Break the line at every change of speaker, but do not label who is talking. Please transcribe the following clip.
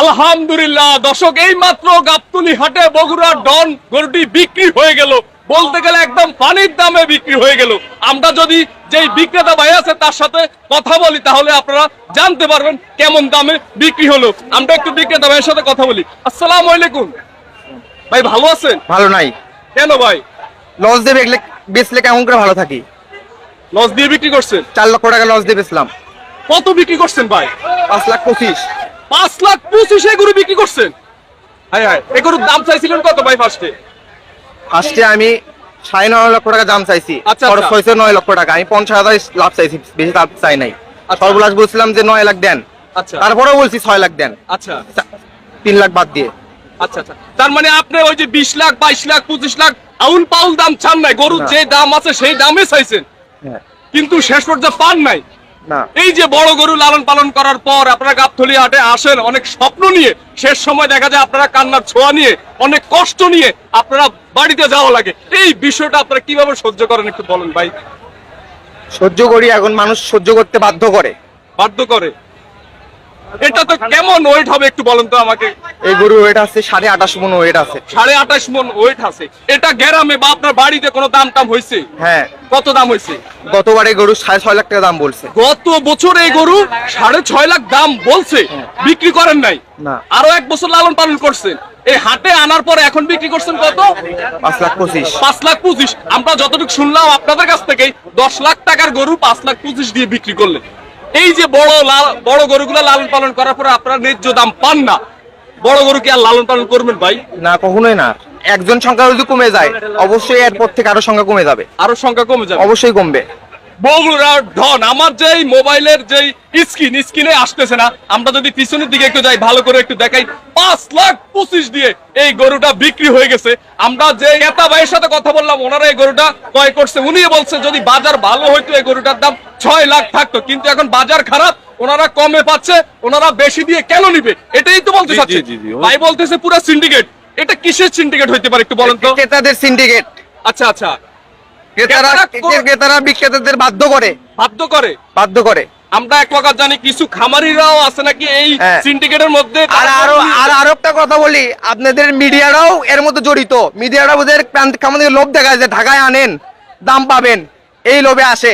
আলহামদুলিল্লাহ দর্শক এই মাত্র গাবতুলি হাটে বগুড়া ডন গরুটি বিক্রি হয়ে গেল। বলতে গেলে একদম পানির দামে বিক্রি হয়ে গেল। আমরা যদি যেই বিক্রেতা ভাই আছে তার সাথে কথা বলি তাহলে আপনারা জানতে পারবেন কেমন দামে বিক্রি হলো। আমরা একটু বিক্রেতা ভাইয়ের সাথে কথা বলি। আসসালামু আলাইকুম। ভাই ভালো আছেন?
ভালো নাই।
কেন ভাই?
লস দিয়ে বেচলে বেচলে কেমন করে ভালো থাকি?
লস দিয়ে বিক্রি করছেন?
চার লক্ষ টাকা লস দিয়ে বেচলাম।
কত বিক্রি করছেন ভাই?
পাঁচ লাখ পঁচিশ।
পাঁচ লাখ পঁচিশে গরু বিক্রি করছেন। হ্যাঁ হ্যাঁ এই গরুর দাম চাইছিলেন কত ভাই ফার্স্টে
ফার্স্টে আমি সাড়ে নয় লক্ষ টাকা দাম চাইছি।
আচ্ছা,
খরচ
আচ্ছা।
হয়েছে নয় লক্ষ টাকা। আমি পঞ্চাশ হাজার লাভ চাইছি বেশি লাভ চাই নাই।
আচ্ছা।
সর্বলাশ বলছিলাম যে নয় লাখ দেন।
আচ্ছা।
তারপরেও বলছি ছয় লাখ দেন।
আচ্ছা।
তিন লাখ বাদ দিয়ে।
আচ্ছা আচ্ছা। তার মানে আপনি ওই যে বিশ লাখ বাইশ লাখ পঁচিশ লাখ আউল পাউল দাম চান নাই। গরুর যে দাম আছে সেই দামে চাইছেন।
হ্যাঁ।
কিন্তু শেষ পর্যন্ত পান নাই।
না।
এই যে বড় গরু লালন পালন করার পর আপনারা গাবথলি হাটে আসেন অনেক স্বপ্ন নিয়ে শেষ সময় দেখা যায় আপনারা কান্নার ছোঁয়া নিয়ে অনেক কষ্ট নিয়ে আপনারা বাড়িতে যাওয়া লাগে। এই বিষয়টা আপনারা কীভাবে সহ্য করেন একটু বলেন ভাই?
সহ্য করি এখন মানুষ সহ্য করতে বাধ্য করে।
বাধ্য করে। এটা তো কেমন ওয়েট হবে একটু বলেন তো আমাকে?
এই গরু ওয়েট আছে সাড়ে আঠাশ মন ওয়েট আছে।
সাড়ে আঠাশ মন ওয়েট আছে। এটা গ্রামে বা আপনার বাড়িতে কোনো দাম টাম হয়েছে?
হ্যাঁ।
কত দাম হয়েছে?
গতবারে গরু সাড়ে ছয় লাখ টাকা দাম বলছে।
গত বছর এই গরু সাড়ে ছয় লাখ দাম বলছে। বিক্রি করেন নাই।
না।
আরও এক বছর লালন পালন করছেন এই হাটে আনার পরে এখন বিক্রি করছেন কত?
পাঁচ লাখ পঁচিশ।
পাঁচ লাখ পঁচিশ। আমরা যতটুকু শুনলাম আপনাদের কাছ থেকে দশ লাখ টাকার গরু পাঁচ লাখ পঁচিশ দিয়ে বিক্রি করলেন। এই যে বড় লাল বড় গরুগুলো লালন পালন করার পরে আপনারা ন্যায্য দাম পান না। বড় গরু কি আর লালন পালন করবেন ভাই?
না কখনোই না। একজন সংখ্যা যদি কমে যায় অবশ্যই এরপর থেকে আরও সংখ্যা কমে যাবে।
আরও সংখ্যা কমে যাবে।
অবশ্যই কমবে।
বগুড়া ধন। আমার যেই মোবাইলের যেই স্ক্রিন স্ক্রিনে আসতেছে না। আমরা যদি পিছনের দিকে একটু যাই ভালো করে একটু দেখাই। পাঁচ লাখ পঁচিশ দিয়ে এই গরুটা বিক্রি হয়ে গেছে। আমরা যে নেতা ভাইয়ের সাথে কথা বললাম ওনারা এই গরুটা ক্রয় করছে। উনি বলছে যদি বাজার ভালো হইতো এই গরুটার দাম ছয় লাখ থাকতো। কিন্তু এখন বাজার খারাপ ওনারা কমে পাচ্ছে ওনারা বেশি দিয়ে কেন নিবে? এটাই তো বলতে চাচ্ছে। ভাই বলতেছে পুরো সিন্ডিকেট এটা কিসের সিন্ডিকেট হইতে পারে একটু বলেন তো।
ক্রেতাদের সিন্ডিকেট
আচ্ছা আচ্ছা।
ক্রেতারা
ক্রেতারা
বিক্রেতাদের বাধ্য করে।
বাধ্য করে?
বাধ্য করে।
আমরা এক প্রকার জানি কিছু খামারিরাও আছে নাকি এই
হ্যাঁ।
সিন্ডিকেটের মধ্যে?
আর আরও আর আরও একটা কথা বলি আপনাদের মিডিয়ারাও এর মধ্যে জড়িত। মিডিয়ারা ওদের আমাদের লোভ দেখায় যে ঢাকায় আনেন দাম পাবেন এই লোভে আসে।